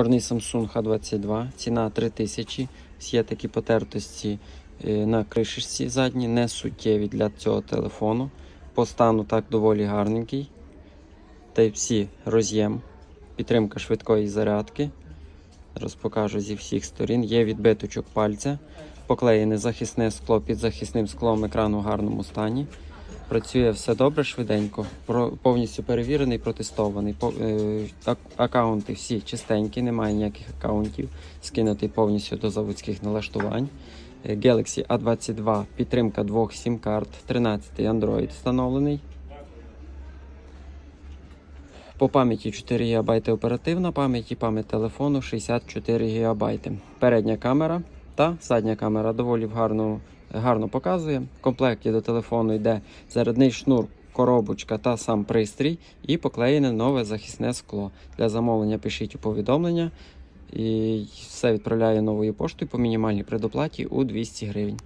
Чорний Samsung H22, ціна 3000. Є такі потертості е, на кришечці задній, не суттєві для цього телефону. По стану так доволі гарненький. Type-C роз'єм, підтримка швидкої зарядки. Зараз покажу зі всіх сторін. Є відбиточок пальця, поклеєне захисне скло під захисним склом екрану в гарному стані. Працює все добре, швиденько, Про- повністю перевірений, протестований. Е, ак- Акаунти всі чистенькі, немає ніяких акаунтів, скинутий повністю до заводських налаштувань. Е, Galaxy A22, підтримка двох сім-карт, 13 Android встановлений. По пам'яті 4 ГБ оперативна пам'ять пам'ять телефону 64 ГБ. Передня камера та задня камера доволі гарно, гарно показує. В комплекті до телефону йде зарядний шнур, коробочка та сам пристрій і поклеєне нове захисне скло. Для замовлення пишіть у повідомлення. І все відправляю новою поштою по мінімальній предоплаті у 200 гривень.